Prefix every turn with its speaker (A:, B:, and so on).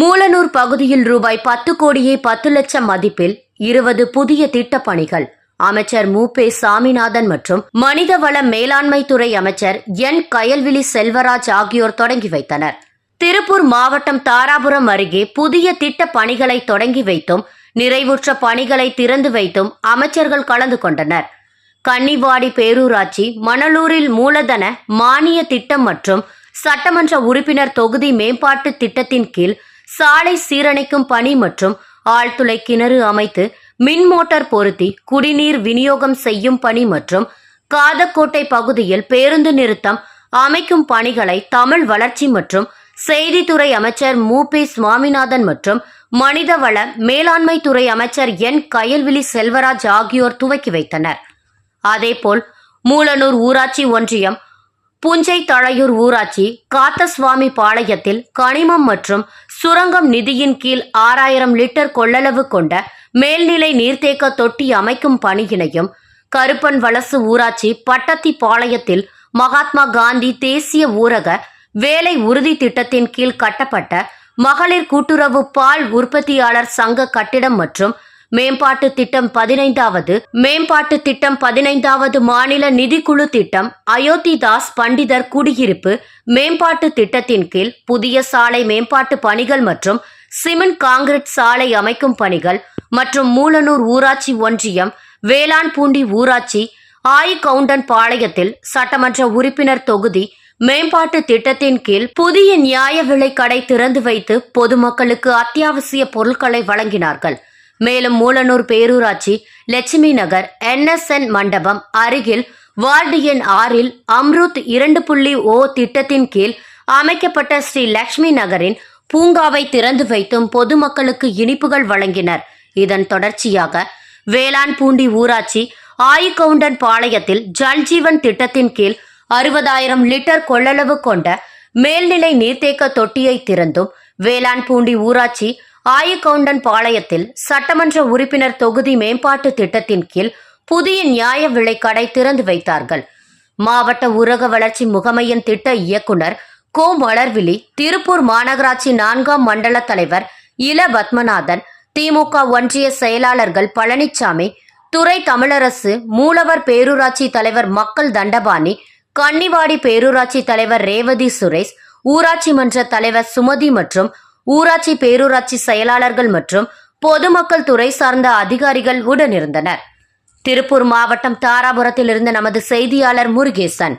A: மூலனூர் பகுதியில் ரூபாய் பத்து கோடியே பத்து லட்சம் மதிப்பில் இருபது புதிய திட்டப்பணிகள். அமைச்சர் மு. பே. சாமிநாதன் மற்றும் மனிதவள மேலாண்மை துறை அமைச்சர் என். கயல்விழி செல்வராஜ் ஆகியோர் தொடங்கி வைத்தனர். திருப்பூர் மாவட்டம் தாராபுரம் அருகே புதிய திட்ட பணிகளை தொடங்கி வைத்தும் நிறைவுற்ற பணிகளை திறந்து வைத்தும் அமைச்சர்கள் கலந்து கொண்டனர். கன்னிவாடி பேரூராட்சி மணலூரில் மூலதன மானிய திட்டம் மற்றும் சட்டமன்ற உறுப்பினர் தொகுதி மேம்பாட்டு திட்டத்தின் கீழ் சாலை சீரணைக்கும் பணி மற்றும் ஆழ்துளை கிணறு அமைத்து மின் மோட்டார் பொருத்தி குடிநீர் விநியோகம் செய்யும் பணி மற்றும் காதக்கோட்டை பகுதியில் பேருந்து நிறுத்தம் அமைக்கும் பணிகளை தமிழ் வளர்ச்சி மற்றும் செய்தித்துறை அமைச்சர் மு. பி. சுவாமிநாதன் மற்றும் மனிதவள மேலாண்மை துறை அமைச்சர் என். கயல்விழி செல்வராஜ் ஆகியோர் துவக்கி வைத்தனர். அதேபோல் மூலனூர் ஊராட்சி ஒன்றியம் புஞ்சை தழையூர் ஊராட்சி காத்தசுவாமி பாளையத்தில் கனிமம் மற்றும் சுரங்கம் நிதியின் கீழ் ஆறாயிரம் லிட்டர் கொள்ளளவு கொண்ட மேல்நிலை நீர்த்தேக்க தொட்டி அமைக்கும் பணியினையும் கருப்பன் வலசு ஊராட்சி பட்டத்தி பாளையத்தில் மகாத்மா காந்தி தேசிய ஊரக வேலை உறுதி திட்டத்தின் கீழ் கட்டப்பட்ட மகளிர் கூட்டுறவு பால் உற்பத்தியாளர் சங்க கட்டிடம் மற்றும் மேம்பாட்டு திட்டம் பதினைந்தாவது மேம்பாட்டு திட்டம் பதினைந்தாவது மாநில நிதிக்குழு திட்டம் அயோத்திதாஸ் பண்டிதர் குடியிருப்பு மேம்பாட்டு திட்டத்தின் கீழ் புதிய சாலை மேம்பாட்டு பணிகள் மற்றும் சிமெண்ட் காங்கிரீட் சாலை அமைக்கும் பணிகள் மற்றும் மூலனூர் ஊராட்சி ஒன்றியம் வேளாண் பூண்டி ஊராட்சி ஆயிகவுண்டன் பாளையத்தில் சட்டமன்ற உறுப்பினர் தொகுதி மேம்பாட்டு திட்டத்தின் கீழ் புதிய நியாய விலை கடை திறந்து வைத்து பொதுமக்களுக்கு அத்தியாவசிய பொருட்களை வழங்கினார்கள். மேலும் மூலனூர் பேரூராட்சி லட்சுமி நகர் என்எஸ்என் மண்டபம் அருகில் வார்டு எண் ஆறில் அம்ருத் இரண்டு புள்ளி ஓ திட்டத்தின் கீழ் அமைக்கப்பட்ட ஸ்ரீ லட்சுமி நகரின் பூங்காவை திறந்து வைத்தும் பொதுமக்களுக்கு இனிப்புகள் வழங்கினர். இதன் தொடர்ச்சியாக வேளாண் பூண்டி ஊராட்சி ஆயிகவுண்டன் பாளையத்தில் ஜல்ஜீவன் திட்டத்தின் கீழ் அறுபதாயிரம் லிட்டர் கொள்ளளவு கொண்ட மேல்நிலை நீர்த்தேக்க தொட்டியை திறந்தும் வேளாண் பூண்டி ஊராட்சி ஆயிகவுண்டன் பாளையத்தில் சட்டமன்ற உறுப்பினர் தொகுதி மேம்பாட்டு திட்டத்தின் கீழ் புதிய நியாய விலை கடை திறந்து வைத்தார்கள். மாவட்ட ஊரக வளர்ச்சி முகமையின் திட்ட இயக்குனர் கோ மலர்விழி திருப்பூர் மாநகராட்சி நான்காம் மண்டல தலைவர் இள பத்மநாதன் திமுக ஒன்றிய செயலாளர்கள் பழனிசாமி துறை தமிழரசு மூலவர் பேரூராட்சி தலைவர் மக்கள் தண்டபாணி கன்னிவாடி பேரூராட்சி தலைவர் ரேவதி சுரேஷ் ஊராட்சி மன்ற தலைவர் சுமதி மற்றும் ஊராட்சி பேரூராட்சி செயலாளர்கள் மற்றும் பொதுமக்கள் துறை சார்ந்த அதிகாரிகள் உடனிருந்தனர். திருப்பூர் மாவட்டம் தாராபுரத்தில் இருந்த நமது செய்தியாளர் முருகேசன்